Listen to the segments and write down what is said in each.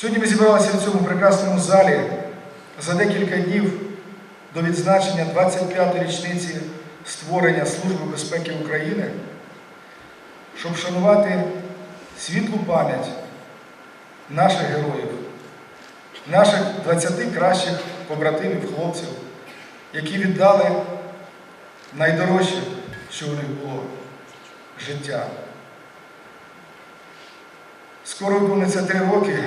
Сьогодні ми зібралися в цьому прекрасному залі за декілька днів до відзначення 25-ї річниці створення Служби безпеки України, щоб вшанувати світлу пам'ять наших героїв, наших 20 кращих побратимів, хлопців, які віддали найдорожче, що у них було життя. Скоро виповниться три роки,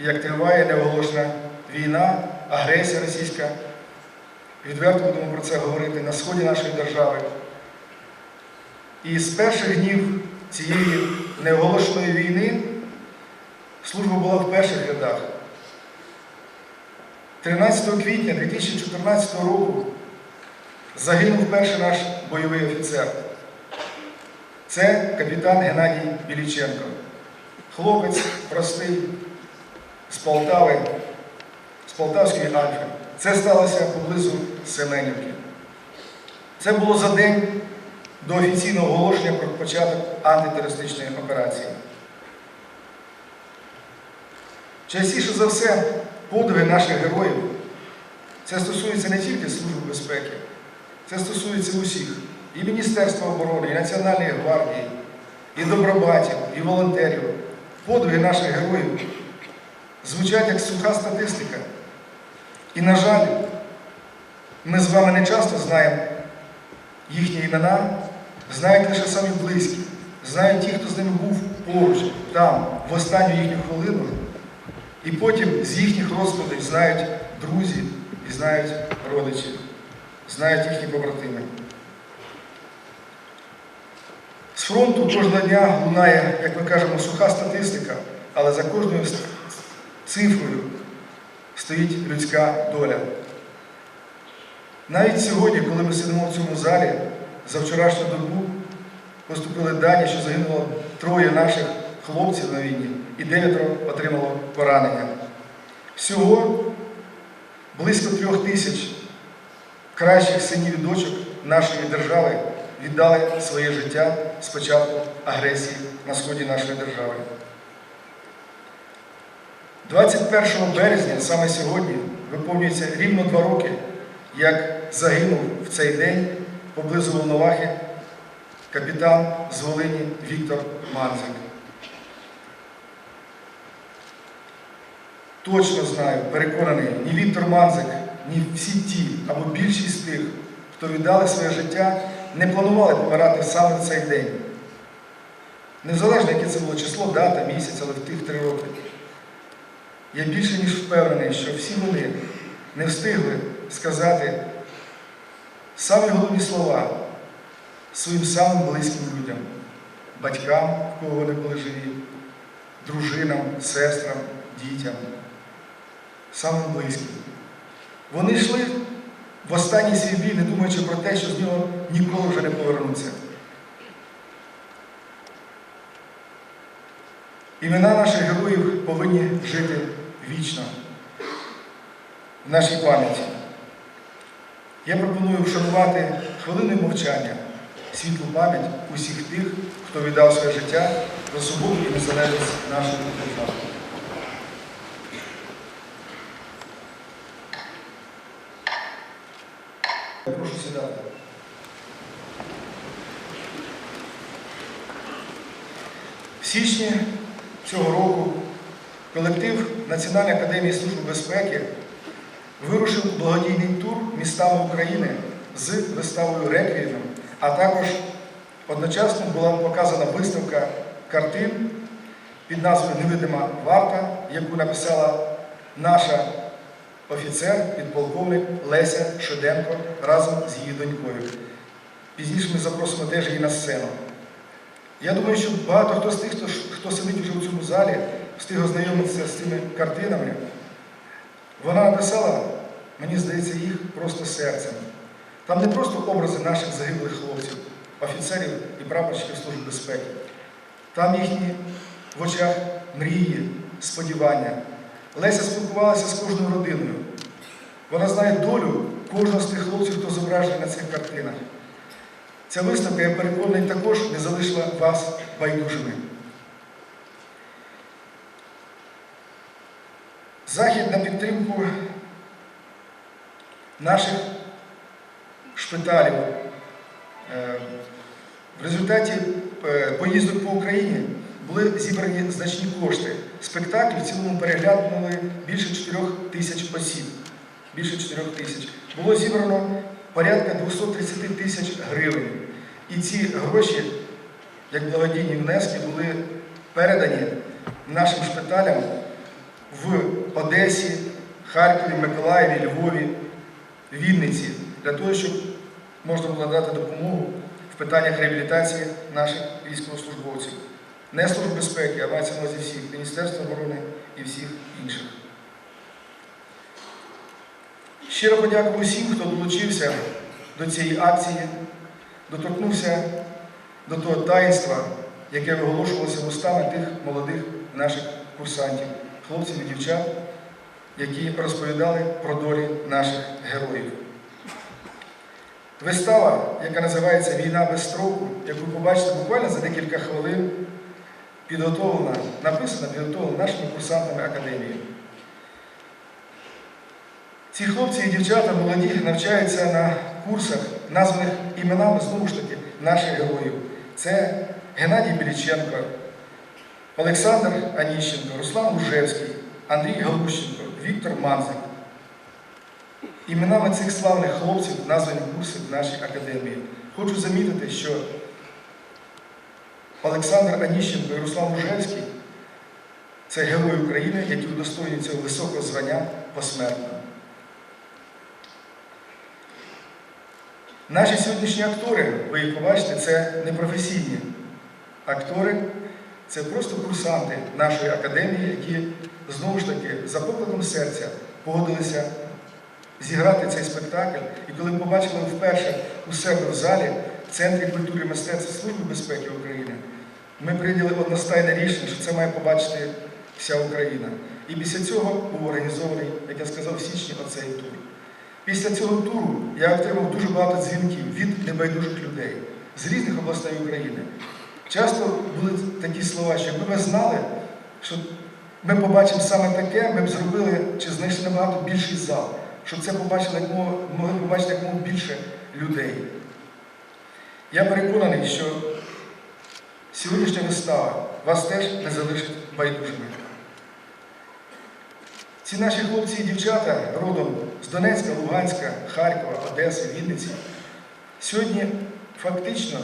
як триває неоголошена війна, агресія російська. Відверто будемо про це говорити на сході нашої держави. І з перших днів цієї неоголошеної війни служба була в перших рядах. 13 квітня 2014 року загинув перший наш бойовий офіцер. Це капітан Геннадій Біліченко. Хлопець простий з Полтави, з Полтавської Альфи. Це сталося поблизу Семенівки. Це було за день до офіційного оголошення про початок антитерористичної операції. Частіше за все, подвиги наших героїв це стосується не тільки Служби безпеки, це стосується усіх. І Міністерства оборони, і Національної гвардії, і добробатів, і волонтерів. Подвиги наших героїв звучать як суха статистика. І, на жаль, ми з вами не часто знаємо їхні імена, знають лише самі близькі, знають ті, хто з ними був поруч, там, в останню їхню хвилину. І потім з їхніх розповідей знають друзі і знають родичі, знають їхні побратими. З фронту кожного дня лунає, як ми кажемо, суха статистика, але за кожною цифрою стоїть людська доля. Навіть сьогодні, коли ми сидимо в цьому залі, за вчорашню добу поступили дані, що загинуло троє наших хлопців на війні і дев'ятеро отримало поранення. Всього близько трьох тисяч кращих синів і дочок нашої держави віддали своє життя з початку агресії на сході нашої держави. 21 березня, саме сьогодні, виповнюється рівно два роки, як загинув в цей день поблизу Волновахи капітан з Волині Віктор Манзик. Точно знаю, переконаний, ні Віктор Манзик, ні всі ті або більшість тих, хто віддали своє життя, не планували помирати саме в цей день. Незалежно, яке це було число, дата, місяць, але в тих три роки. Я більше ніж впевнений, що всі вони не встигли сказати самі головні слова своїм самим близьким людям, батькам, в кого вони були живі, дружинам, сестрам, дітям, самим близьким. Вони йшли в останній свій бій, не думаючи про те, що з нього ніколи вже не повернуться. Імена наших героїв повинні жити вічно в нашій пам'яті. Я пропоную вшанувати хвилиною мовчання, світлу пам'ять усіх тих, хто віддав своє життя за свободу і незалежність нашої держави. Прошу сідати. В січні цього року колектив Національної академії Служби безпеки вирушив благодійний тур містами України з виставою Реквієм, а також одночасно була показана виставка картин під назвою Невидима варта, яку написала наша офіцер, підполковник Леся Шеденко разом з її донькою. Пізніше ми запросимо теж її на сцену. Я думаю, що багато хто з тих, хто сидить вже у цьому залі, встиг ознайомитися з цими картинами. Вона написала, мені здається, їх просто серцем. Там не просто образи наших загиблих хлопців, офіцерів і прапорщиків Служби безпеки. Там їхні в очах мрії, сподівання. Леся спілкувалася з кожною родиною. Вона знає долю кожного з тих хлопців, хто зображений на цих картинах. Ця виставка, я переконаний, також не залишила вас байдужими. Захід на підтримку наших шпиталів. Е, В результаті е, поїздок по Україні були зібрані значні кошти. Спектакль в цілому переглянули більше 4 тисяч осіб. Більше 4 тисяч. Було зібрано порядка 230 тисяч гривень. І ці гроші, як благодійні внески, були передані нашим шпиталям в Одесі, Харкові, Миколаєві, Львові, Вінниці, для того, щоб можна було дати допомогу в питаннях реабілітації наших військовослужбовців. Не Служби безпеки, а мається на увазі всіх Міністерства оборони і всіх інших. Щиро подякую усім, хто долучився до цієї акції, доторкнувся до того таїнства, яке виголошувалося вустами тих молодих наших курсантів, хлопців і дівчат, які розповідали про долі наших героїв. Вистава, яка називається Війна без строку, яку ви побачите буквально за декілька хвилин, підготовлена, написана, підготовлена нашими курсантами академії. Ці хлопці і дівчата молоді навчаються на курсах, названих іменами знову ж таки наших героїв. Це Геннадій Біліченко, Олександр Аніщенко, Руслан Лужевський, Андрій Галущенко, Віктор Манзик. Іменами цих славних хлопців названі курси в нашій академії. Хочу замітити, що Олександр Аніщенко і Руслан Лужевський це герої України, які удостоєні цього високого звання посмертно. Наші сьогоднішні актори, ви їх побачите, це не професійні актори, це просто курсанти нашої академії, які знову ж таки за покликом серця погодилися зіграти цей спектакль. І коли побачили вперше у себе в залі в Центрі культури і мистецтва Служби безпеки України, ми прийняли одностайне рішення, що це має побачити вся Україна. І після цього був організований, як я сказав, в січні оцей тур. Після цього туру я отримав дуже багато дзвінків від небайдужих людей з різних областей України. Часто були такі слова, що якби ми знали, що ми побачимо саме таке, ми б зробили чи знайшли набагато більший зал, щоб це побачили, могли побачити якомога більше людей. Я переконаний, що сьогоднішня вистава вас теж не залишить байдужими. Ці наші хлопці і дівчата родом з Донецька, Луганська, Харкова, Одеси, Вінниці. Сьогодні фактично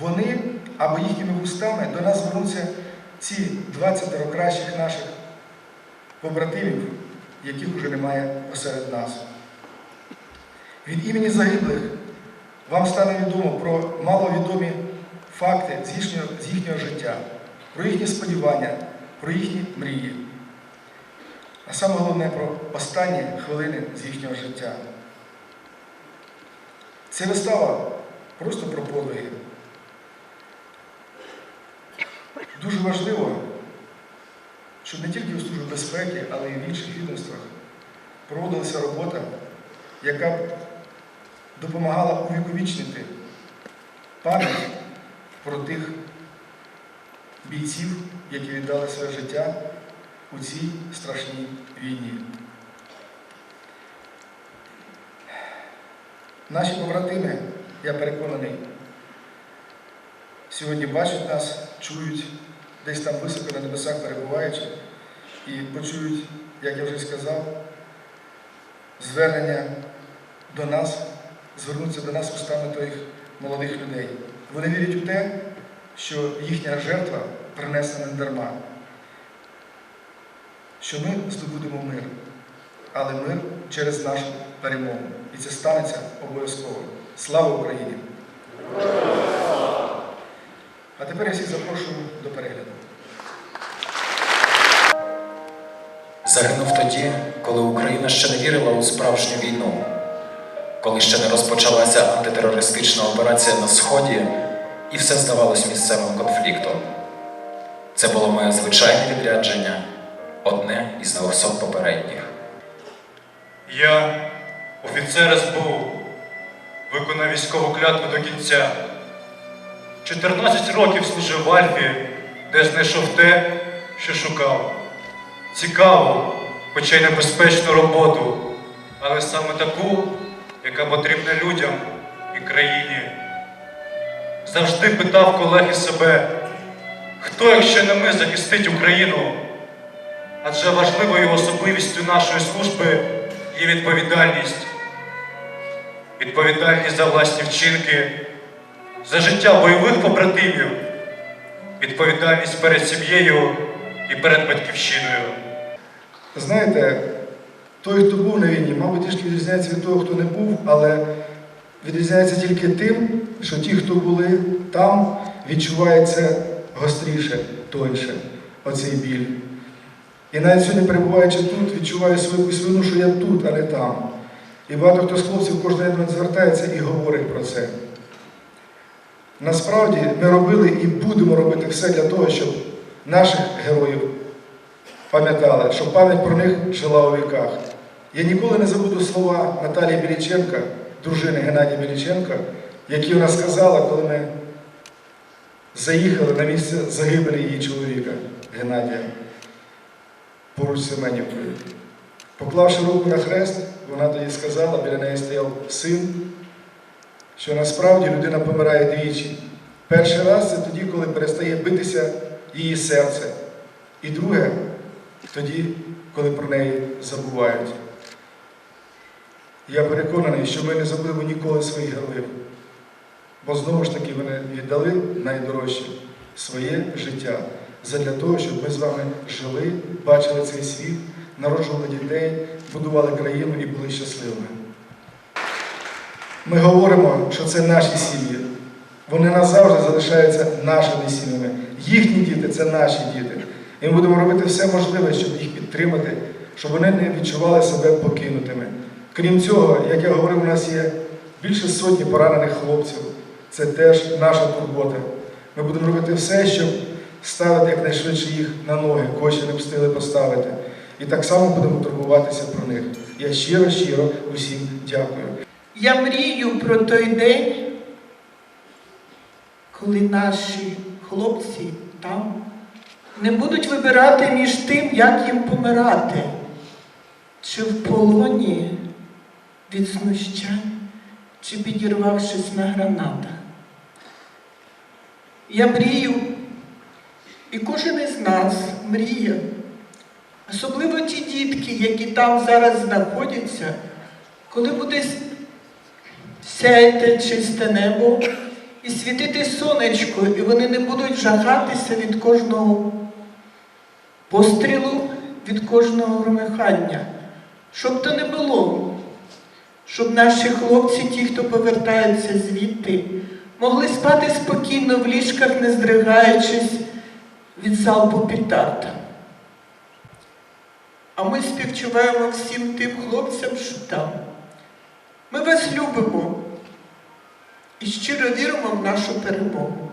вони або їхніми вустами до нас звернуться ці 20 кращих наших побратимів, яких вже немає посеред нас. Від імені загиблих вам стане відомо про маловідомі факти з їхнього, з їхнього життя, про їхні сподівання, про їхні мрії. А саме головне про останні хвилини з їхнього життя. Ця вистава просто про подвиги. Дуже важливо, щоб не тільки у Службі безпеки, але й в інших відомствах проводилася робота, яка б допомагала увіковічнити пам'ять про тих бійців, які віддали своє життя у цій страшній війні. Наші побратими, я переконаний, сьогодні бачать нас, чують, десь там високо на небесах перебуваючи, і почують, як я вже сказав, звернення до нас, звернуться до нас устами тих молодих людей. Вони вірять у те, що їхня жертва принесена не дарма що ми здобудемо мир, але мир через нашу перемогу. І це станеться обов'язково. Слава Україні! А тепер я всіх запрошую до перегляду. Загинув тоді, коли Україна ще не вірила у справжню війну, коли ще не розпочалася антитерористична операція на Сході, і все здавалось місцевим конфліктом. Це було моє звичайне відрядження, одне із 200 попередніх. Я, офіцер СБУ, виконав військову клятву до кінця. 14 років служив в Альфі, де знайшов те, що шукав. Цікаво, хоча й небезпечну роботу, але саме таку, яка потрібна людям і країні. Завжди питав колеги себе, хто, якщо не ми, захистить Україну? Адже важливою особливістю нашої служби є відповідальність. Відповідальність за власні вчинки, за життя бойових побратимів, відповідальність перед сім'єю і перед батьківщиною. Знаєте, той, хто був на війні, мабуть, трішки відрізняється від того, хто не був, але відрізняється тільки тим, що ті, хто були там, відчувається гостріше, тоньше оцей біль. І навіть сьогодні, перебуваючи тут, відчуваю свою якусь вину, що я тут, а не там. І багато хто з хлопців кожен день звертається і говорить про це. Насправді ми робили і будемо робити все для того, щоб наших героїв пам'ятали, щоб пам'ять про них жила у віках. Я ніколи не забуду слова Наталії Біліченка, дружини Геннадія Біліченка, які вона сказала, коли ми заїхали на місце загибелі її чоловіка Геннадія поруч Семенівкою. Поклавши руку на хрест, вона тоді сказала, біля неї стояв син, що насправді людина помирає двічі. Перший раз це тоді, коли перестає битися її серце. І друге, тоді, коли про неї забувають. Я переконаний, що ми не забудемо ніколи своїх героїв, бо знову ж таки вони віддали найдорожче своє життя задля того, щоб ми з вами жили, бачили цей світ, народжували дітей, будували країну і були щасливими. Ми говоримо, що це наші сім'ї. Вони назавжди залишаються нашими сім'ями. Їхні діти це наші діти. І ми будемо робити все можливе, щоб їх підтримати, щоб вони не відчували себе покинутими. Крім цього, як я говорив, у нас є більше сотні поранених хлопців. Це теж наша турбота. Ми будемо робити все, щоб ставити якнайшвидше їх на ноги, кого не встигли поставити. І так само будемо турбуватися про них. Я щиро, щиро усім дякую. Я мрію про той день, коли наші хлопці там не будуть вибирати між тим, як їм помирати, чи в полоні від знущань, чи підірвавшись на гранатах. Я мрію, і кожен із нас мріє, особливо ті дітки, які там зараз знаходяться, коли буде сяйте чисте небо і світити сонечко, і вони не будуть жахатися від кожного пострілу, від кожного громихання. Щоб то не було, щоб наші хлопці, ті, хто повертаються звідти, могли спати спокійно в ліжках, не здригаючись від залпу петард. А ми співчуваємо всім тим хлопцям, що там. Ми вас любимо і щиро віримо в нашу перемогу.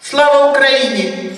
Слава Україні!